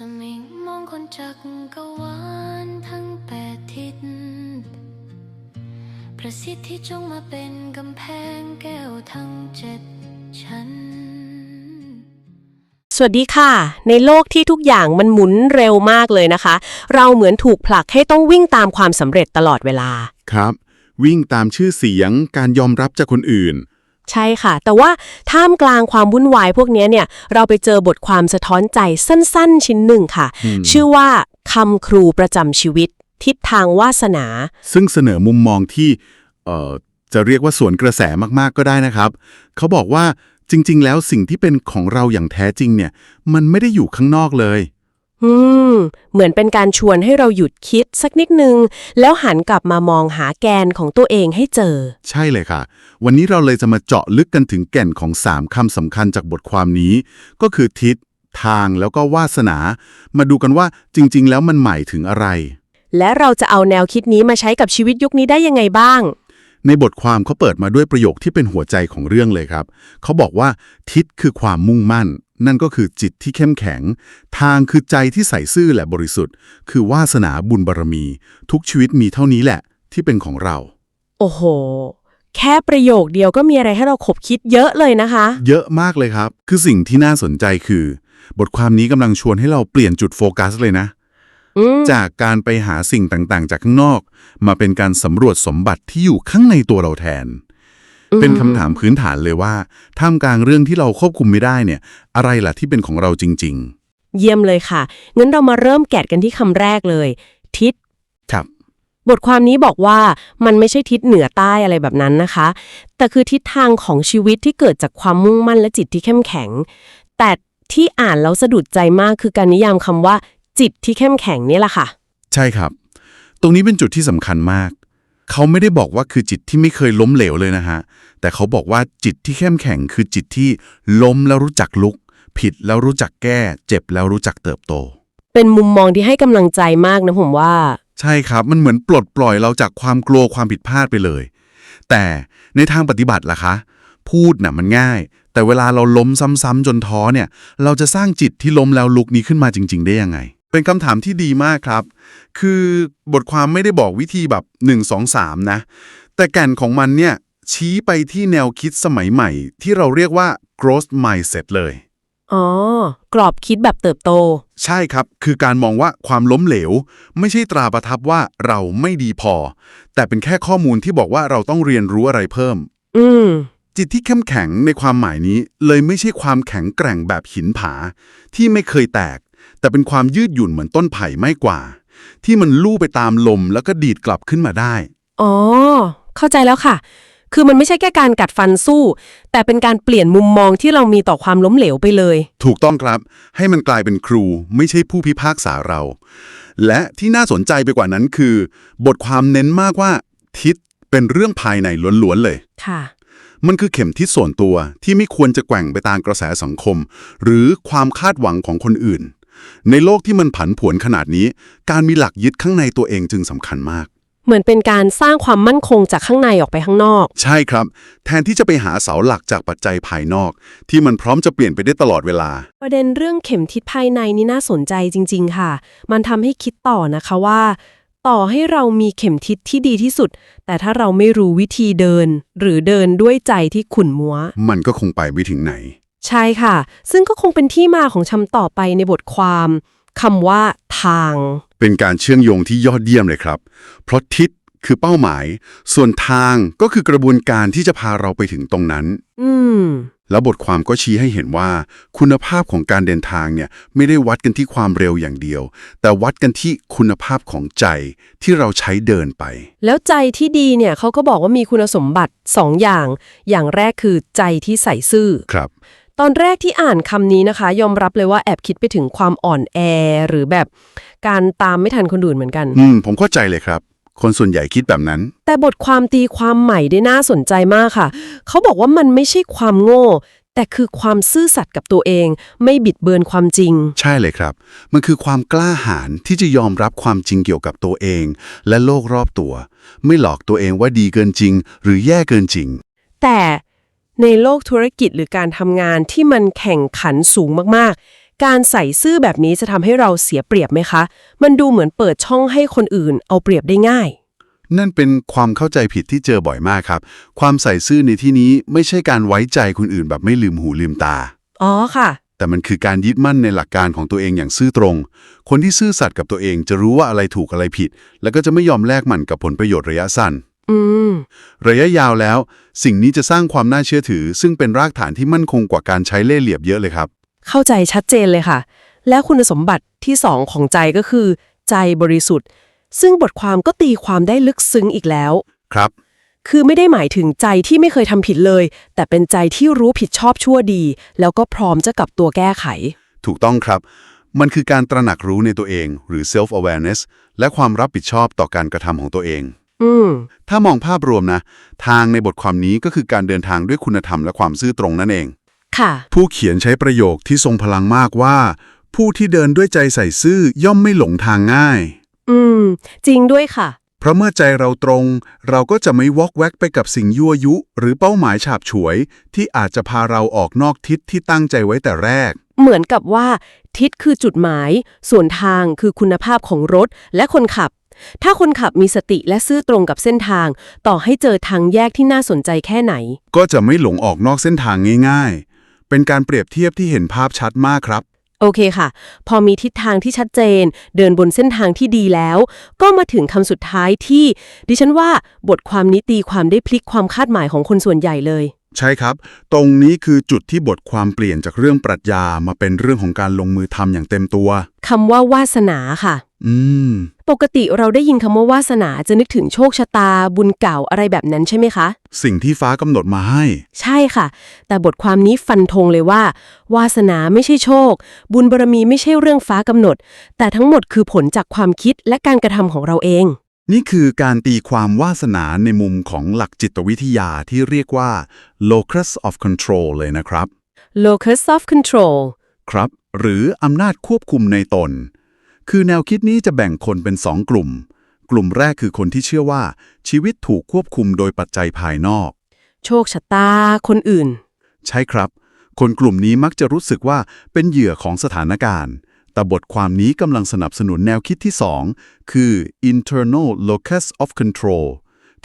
สมิงมองคนจักกวาลทั้งแปดทิศ ประสิทธิ์ที่จงมาเป็นกำแพงแก้วทั้งเจ็ดชั้น สวัสดีค่ะ ในโลกที่ทุกอย่างมันหมุนเร็วมากเลยนะคะ เราเหมือนถูกผลักให้ต้องวิ่งตามความสำเร็จตลอดเวลา ครับ วิ่งตามชื่อเสียงการยอมรับจากคนอื่น ใช่ค่ะ แต่ว่าท่ามกลางความวุ่นวายพวกเนี้ยเนี่ย เราไปเจอบทความสะท้อนใจสั้น ๆ ชิ้นหนึ่งค่ะ ชื่อว่าคำครูประจำชีวิต ทิศทางวาสนา ซึ่งเสนอมุมมองที่เอ่อจะเรียกว่าสวนกระแสมากๆก็ได้นะครับ เขาบอกว่าจริง ๆ แล้วสิ่งที่เป็นของเราอย่างแท้จริงเนี่ย มันไม่ได้อยู่ข้างนอกเลย อืม เหมือนเป็นการชวนให้เราหยุดคิดสักนิดนึง แล้วหันกลับมามองหาแกนของตัวเองให้เจอ ใช่เลยค่ะ วันนี้เราเลยจะมาเจาะลึกกันถึงแก่นของ 3คำสำคัญจากบทความนี้ ก็คือทิศ ทางแล้วก็วาสนา มาดูกันว่าจริง ๆ แล้วมันหมายถึงอะไร และเราจะเอาแนวคิดนี้มาใช้กับชีวิตยุคนี้ได้ยังไงบ้าง ในบทความเขาเปิดมาด้วยประโยคที่เป็นหัวใจของเรื่องเลยครับ เขาบอกว่าทิศคือความมุ่งมั่น นั่นก็คือจิตที่เข้มแข็ง ทางคือใจที่ใส่ซื่อและบริสุทธิ์ คือวาสนาบุญบารมี ทุกชีวิตมีเท่านี้แหละ ที่เป็นของเรา โอ้โห แค่ประโยคเดียวก็มีอะไรให้เราขบคิดเยอะเลยนะคะ เยอะมากเลยครับ คือสิ่งที่น่าสนใจคือ บทความนี้กำลังชวนให้เราเปลี่ยนจุดโฟกัสเลยนะอืมจากการไปหาสิ่งต่างๆ จากข้างนอก มาเป็นการสำรวจสมบัติที่อยู่ข้างในตัวเราแทน เป็นคำถามพื้นฐานเลยว่า ท่ามกลางเรื่องที่เราควบคุมไม่ได้เนี่ย อะไรล่ะที่เป็นของเราจริง เยี่ยมเลยค่ะ งั้นเรามาเริ่มแกะกันที่คำแรกเลย ทิศ ๆ ครับ บทความนี้บอกว่ามันไม่ใช่ทิศเหนือใต้อะไรแบบนั้นนะคะ แต่คือทิศทางของชีวิตที่เกิดจากความมุ่งมั่นและจิตที่เข้มแข็ง แต่ที่อ่านแล้วสะดุดใจมากคือการนิยามคำว่า จิตที่เข้มแข็งนี่แหละค่ะ ใช่ครับ ตรงนี้เป็นจุดที่สำคัญมาก เขาไม่ได้บอกว่าคือจิตที่ไม่เคยล้มเหลวเลยนะฮะ แต่เขาบอกว่าจิตที่เข้มแข็งคือจิตที่ล้มแล้วรู้จักลุก ผิดแล้วรู้จักแก้ เจ็บแล้วรู้จักเติบโต เป็นมุมมองที่ให้กำลังใจมากนะผมว่า ใช่ครับ มันเหมือนปลดปล่อยเราจากความกลัวความผิดพลาดไปเลย แต่ในทางปฏิบัติล่ะคะ พูดน่ะมันง่าย แต่เวลาเราล้มซ้ำๆจนท้อเนี่ย เราจะสร้างจิตที่ล้มแล้วลุกนี้ขึ้นมาจริง ๆ ได้ยังไง เป็นคำถามที่ดีมากครับ คือบทความไม่ได้บอกวิธีแบบ 1 2 3 นะ แต่แก่นของมันเนี่ย ชี้ไปที่แนวคิดสมัยใหม่ ที่เราเรียกว่า growth mindset เลย อ๋อ กรอบคิดแบบเติบโต ใช่ครับ คือการมองว่าความล้มเหลว ไม่ใช่ตราประทับว่าเราไม่ดีพอ แต่เป็นแค่ข้อมูลที่บอกว่าเราต้องเรียนรู้อะไรเพิ่ม อืมจิตที่เข้มแข็งในความหมายนี้เลยไม่ใช่ความแข็งแกร่งแบบหินผา ที่ไม่เคยแตก แต่เป็นความยืดหยุ่นเหมือนต้นไผ่ไม่กว่า ที่มันลู่ไปตามลมแล้วก็ดีดกลับขึ้นมาได้ อ๋อ เข้าใจแล้วค่ะ คือมันไม่ใช่แค่การกัดฟันสู้ แต่เป็นการเปลี่ยนมุมมองที่เรามีต่อความล้มเหลวไปเลย ถูกต้องครับ ให้มันกลายเป็นครูไม่ใช่ผู้พิพากษาเรา และที่น่าสนใจไปกว่านั้นคือ บทความเน้นมากว่า ทิศเป็นเรื่องภายในล้วนๆเลยค่ะมันคือเข็มทิศส่วนตัวที่ไม่ควรจะแกว่งไปตามกระแสสังคม หรือความคาดหวังของคนอื่น ในโลกที่มันผันผวนขนาดนี้ การมีหลักยึดข้างในตัวเองจึงสำคัญมาก เหมือนเป็นการสร้างความมั่นคงจากข้างในออกไปข้างนอก ใช่ครับ แทนที่จะไปหาเสาหลักจากปัจจัยภายนอก ที่มันพร้อมจะเปลี่ยนไปได้ตลอดเวลา ประเด็นเรื่องเข็มทิศภายในนี่น่าสนใจจริง ๆ ค่ะ มันทำให้คิดต่อนะคะว่า ต่อให้เรามีเข็มทิศที่ดีที่สุด แต่ถ้าเราไม่รู้วิธีเดิน หรือเดินด้วยใจที่ขุ่นมัว มันก็คงไปไม่ถึงไหน ใช่ค่ะ ซึ่งก็คงเป็นที่มาของคำต่อไปในบทความคำว่า ทาง เป็นการเชื่อมโยงที่ยอดเยี่ยมเลยครับ เพราะทิศคือเป้าหมาย ส่วนทางก็คือกระบวนการที่จะพาเราไปถึงตรงนั้น อืม แล้วบทความก็ชี้ให้เห็นว่า คุณภาพของการเดินทางเนี่ยไม่ได้วัดกันที่ความเร็วอย่างเดียว แต่วัดกันที่คุณภาพของใจที่เราใช้เดินไป แล้วใจที่ดีเนี่ยเขาก็บอกว่ามีคุณสมบัติสองอย่าง อย่างแรกคือใจที่ใส่ซื่อ ครับ ตอนแรกที่อ่านคำนี้นะคะ ยอมรับเลยว่าแอบคิดไปถึงความอ่อนแอ หรือแบบการตามไม่ทันคนอื่นเหมือนกัน อืม ผมเข้าใจเลยครับ คนส่วนใหญ่คิดแบบนั้น แต่บทความตีความใหม่ได้น่าสนใจมากค่ะ เขาบอกว่ามันไม่ใช่ความโง่ แต่คือความซื่อสัตย์กับตัวเอง ไม่บิดเบือนความจริง ใช่เลยครับ มันคือความกล้าหาญที่จะยอมรับความจริงเกี่ยวกับตัวเอง และโลกรอบตัว ไม่หลอกตัวเองว่าดีเกินจริง หรือแย่เกินจริง แต่ ในโลกธุรกิจหรือการทำงานที่มันแข่งขันสูงมากๆ การใส่ซื่อแบบนี้จะทำให้เราเสียเปรียบไหมคะ มันดูเหมือนเปิดช่องให้คนอื่นเอาเปรียบได้ง่าย นั่นเป็นความเข้าใจผิดที่เจอบ่อยมากครับ ความใส่ซื่อในที่นี้ไม่ใช่การไว้ใจคนอื่นแบบไม่ลืมหูลืมตา อ๋อค่ะ แต่มันคือการยึดมั่นในหลักการของตัวเองอย่างซื่อตรง คนที่ซื่อสัตย์กับตัวเองจะรู้ว่าอะไรถูกอะไรผิด แล้วก็จะไม่ยอมแลกมันกับผลประโยชน์ระยะสั้น อืม ระยะยาวแล้ว สิ่งนี้จะสร้างความน่าเชื่อถือ ซึ่งเป็นรากฐานที่มั่นคงกว่าการใช้เล่ห์เหลี่ยมเยอะเลยครับ เข้าใจชัดเจนเลยค่ะ แล้วคุณสมบัติที่สองของใจก็คือ ใจบริสุทธิ์ ซึ่งบทความก็ตีความได้ลึกซึ้งอีกแล้ว ครับ คือไม่ได้หมายถึงใจที่ไม่เคยทำผิดเลย แต่เป็นใจที่รู้ผิดชอบชั่วดี แล้วก็พร้อมจะกลับตัวแก้ไข ถูกต้องครับ มันคือการตระหนักรู้ในตัวเอง หรือ self awareness และความรับผิดชอบต่อการกระทำของตัวเอง อืม ถ้ามองภาพรวมนะ ทางในบทความนี้ก็คือการเดินทางด้วยคุณธรรมและความซื่อตรงนั่นเอง ค่ะ ผู้เขียนใช้ประโยคที่ทรงพลังมากว่า ผู้ที่เดินด้วยใจใส่ซื่อย่อมไม่หลงทางง่าย อืม จริงด้วยค่ะ เพราะเมื่อใจเราตรง เราก็จะไม่วอกแวกไปกับสิ่งยั่วยุ หรือเป้าหมายฉาบฉวย ที่อาจจะพาเราออกนอกทิศที่ตั้งใจไว้แต่แรก เหมือนกับว่า ทิศคือจุดหมาย ส่วนทางคือคุณภาพของรถและคนขับ ถ้าคนขับมีสติและซื่อตรงกับเส้นทาง ต่อให้เจอทางแยกที่น่าสนใจแค่ไหน ก็จะไม่หลงออกนอกเส้นทางง่ายๆ เป็นการเปรียบเทียบที่เห็นภาพชัดมากครับ โอเคค่ะ พอมีทิศทางที่ชัดเจน เดินบนเส้นทางที่ดีแล้ว ก็มาถึงคำสุดท้ายที่ ดิฉันว่าบทความนี้ตีความได้พลิกความคาดหมายของคนส่วนใหญ่เลย ใช่ครับ ตรงนี้คือจุดที่บทความเปลี่ยนจากเรื่องปรัชญามาเป็นเรื่องของการลงมือทำอย่างเต็มตัว คำว่าวาสนาค่ะ อืม ปกติเราได้ยินคำว่าวาสนาจะนึกถึงโชคชะตาบุญเก่าอะไรแบบนั้นใช่ไหมคะ สิ่งที่ฟ้ากำหนดมาให้ ใช่ค่ะ แต่บทความนี้ฟันธงเลยว่า วาสนาไม่ใช่โชค บุญบารมีไม่ใช่เรื่องฟ้ากำหนด แต่ทั้งหมดคือผลจากความคิดและการกระทำของเราเอง นี่คือการตีความวาสนาในมุมของหลักจิตวิทยาที่เรียกว่า locus of control เลยนะครับ locus of control ครับ หรืออำนาจควบคุมในตน คือแนวคิดนี้จะแบ่งคนเป็นสองกลุ่ม กลุ่มแรกคือคนที่เชื่อว่า ชีวิตถูกควบคุมโดยปัจจัยภายนอก โชคชะตา คนอื่น ใช่ครับ คนกลุ่มนี้มักจะรู้สึกว่าเป็นเหยื่อของสถานการณ์ แต่บทความนี้กำลังสนับสนุนแนวคิดที่สองคือ internal locus of control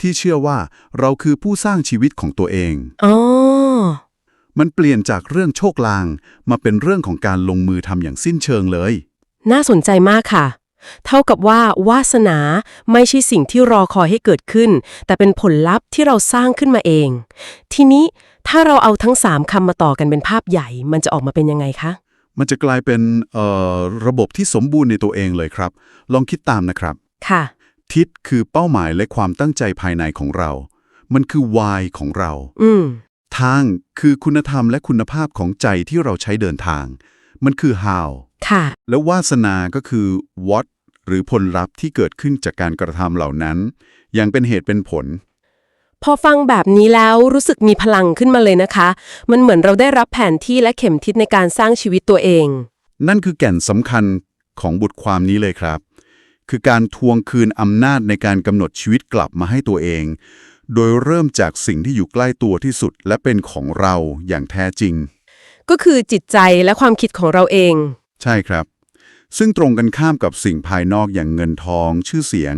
ที่เชื่อว่าเราคือผู้สร้างชีวิตของตัวเองอ๋อมันเปลี่ยนจากเรื่องโชคลาง มาเป็นเรื่องของการลงมือทำอย่างสิ้นเชิงเลย น่าสนใจมากค่ะ เท่ากับว่าวาสนาไม่ใช่สิ่งที่รอคอยให้เกิดขึ้น แต่เป็นผลลัพธ์ที่เราสร้างขึ้นมาเอง ทีนี้ถ้าเราเอาทั้งสามคำมาต่อกันเป็นภาพใหญ่ มันจะออกมาเป็นยังไงคะ มันจะกลายเป็นเอ่อระบบที่สมบูรณ์ในตัวเองเลยครับ ลองคิดตามนะครับ ค่ะ ทิศคือเป้าหมายและความตั้งใจภายในของเรา มันคือ why ของเรา อืมทางคือคุณธรรมและคุณภาพของใจที่เราใช้เดินทาง มันคือ how ค่ะ และวาสนา ก็คือ what หรือผลลัพธ์ที่เกิดขึ้นจากการกระทำเหล่านั้น อย่างเป็นเหตุเป็นผล พอฟังแบบนี้แล้วรู้สึกมีพลังขึ้นมาเลยนะคะ มันเหมือนเราได้รับแผนที่และเข็มทิศในการสร้างชีวิตตัวเอง นั่นคือแก่นสำคัญของบทความนี้เลยครับ คือการทวงคืนอำนาจในการกำหนดชีวิตกลับมาให้ตัวเอง โดยเริ่มจากสิ่งที่อยู่ใกล้ตัวที่สุด และเป็นของเราอย่างแท้จริง ก็คือจิตใจและความคิดของเราเอง ใช่ครับ ซึ่งตรงกันข้ามกับสิ่งภายนอกอย่างเงินทอง ชื่อเสียง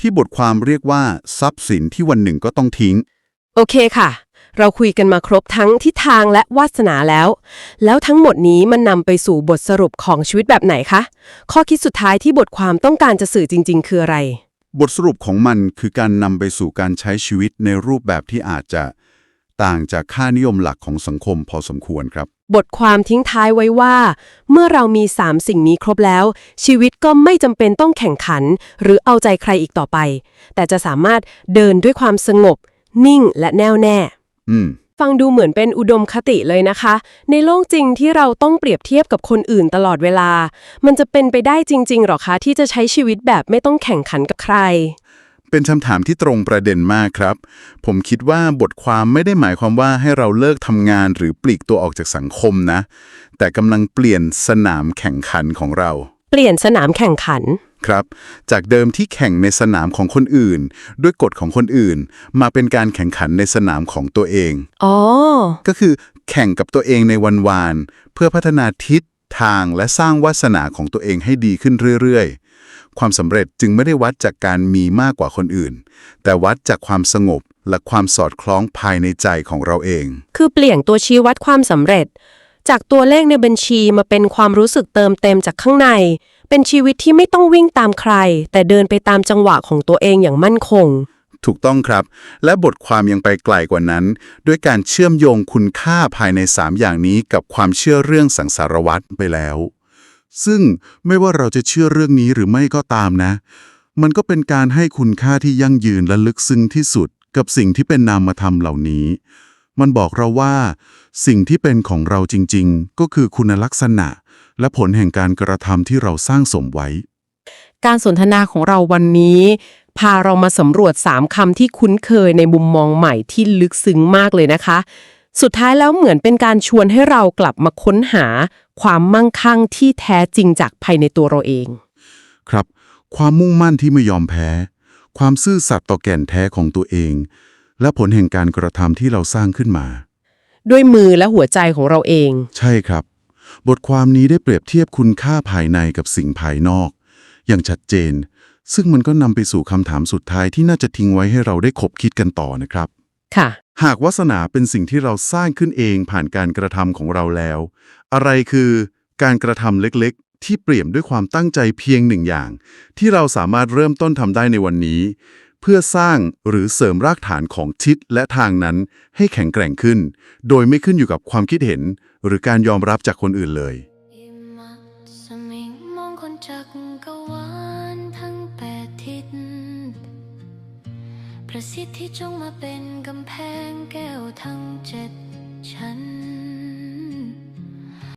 ที่บทความเรียกว่าทรัพย์สินที่วันหนึ่งก็ต้องทิ้ง โอเคค่ะ เราคุยกันมาครบทั้งทิศทางและวาสนาแล้ว แล้วทั้งหมดนี้มันนำไปสู่บทสรุปของชีวิตแบบไหนคะ ข้อคิดสุดท้ายที่บทความต้องการจะสื่อจริง ๆ คืออะไร บทสรุปของมันคือการนำไปสู่การใช้ชีวิตในรูปแบบที่อาจจะ ต่างจากค่านิยมหลักของสังคมพอสมควรครับ บทความทิ้งท้ายไว้ว่า เมื่อเรามี 3 สิ่งนี้ครบแล้ว ชีวิตก็ไม่จำเป็นต้องแข่งขัน หรือเอาใจใครอีกต่อไป แต่จะสามารถเดินด้วยความสงบ นิ่งและแน่วแน่อืมฟังดูเหมือนเป็นอุดมคติเลยนะคะ ในโลกจริงที่เราต้องเปรียบเทียบกับคนอื่นตลอดเวลา มันจะเป็นไปได้จริงๆหรอคะที่จะใช้ชีวิตแบบไม่ต้องแข่งขันกับใคร เป็นคำถามที่ตรงประเด็นมากครับ ผมคิดว่าบทความไม่ได้หมายความว่าให้เราเลิกทำงานหรือปลีกตัวออกจากสังคมนะ แต่กำลังเปลี่ยนสนามแข่งขันของเรา เปลี่ยนสนามแข่งขัน ครับ จากเดิมที่แข่งในสนามของคนอื่น ด้วยกฎของคนอื่น มาเป็นการแข่งขันในสนามของตัวเอง อ๋อ ก็คือแข่งกับตัวเองในวันวาน เพื่อพัฒนาทิศทางและสร้างวาสนาของตัวเองให้ดีขึ้นเรื่อยๆ ความสำเร็จจึงไม่ได้วัดจากการมีมากกว่าคนอื่น แต่วัดจากความสงบและความสอดคล้องภายในใจของเราเอง คือเปลี่ยนตัวชี้วัดความสำเร็จ จากตัวเลขในบัญชีมาเป็นความรู้สึกเติมเต็มจากข้างใน เป็นชีวิตที่ไม่ต้องวิ่งตามใคร แต่เดินไปตามจังหวะของตัวเองอย่างมั่นคงถูกต้องครับ และบทความยังไปไกลกว่านั้น ด้วยการเชื่อมโยงคุณค่าภายใน 3 อย่างนี้กับความเชื่อเรื่องสังสารวัตรไปแล้ว ซึ่งไม่ว่าเราจะเชื่อเรื่องนี้หรือไม่ก็ตามนะ มันก็เป็นการให้คุณค่าที่ยั่งยืนและลึกซึ้งที่สุด กับสิ่งที่เป็นนามธรรมเหล่านี้ มันบอกเราว่า สิ่งที่เป็นของเราจริง ๆ ก็คือคุณลักษณะ และผลแห่งการกระทำที่เราสร้างสมไว้ การสนทนาของเราวันนี้ พาเรามาสำรวจ3คำที่คุ้นเคยในมุมมองใหม่ที่ลึกซึ้งมากเลยนะคะ สุดท้ายแล้วเหมือนเป็นการชวนให้เรากลับมาค้นหา ความมั่งคั่งที่แท้จริงจากภายในตัวเราเอง ครับ ความมุ่งมั่นที่ไม่ยอมแพ้ ความซื่อสัตย์ต่อแก่นแท้ของตัวเอง และผลแห่งการกระทำที่เราสร้างขึ้นมา ด้วยมือและหัวใจของเราเอง ใช่ครับ บทความนี้ได้เปรียบเทียบคุณค่าภายในกับสิ่งภายนอก อย่างชัดเจน ซึ่งมันก็นำไปสู่คำถามสุดท้ายที่น่าจะทิ้งไว้ให้เราได้คบคิดกันต่อนะครับ ค่ะ หากวาสนาเป็นสิ่งที่เราสร้างขึ้นเองผ่านการกระทำของเราแล้ว อะไรคือการกระทำเล็กๆ ที่เปี่ยมด้วยความตั้งใจเพียงหนึ่งอย่าง ที่เราสามารถเริ่มต้นทำได้ในวันนี้ เพื่อสร้างหรือเสริมรากฐานของทิศและทางนั้นให้แข็งแกร่งขึ้น โดยไม่ขึ้นอยู่กับความคิดเห็น หรือการยอมรับจากคนอื่นเลย ประสิทธิ์ที่จงมาเป็นกำแพงแก้วทั้งเจ็ดชั้น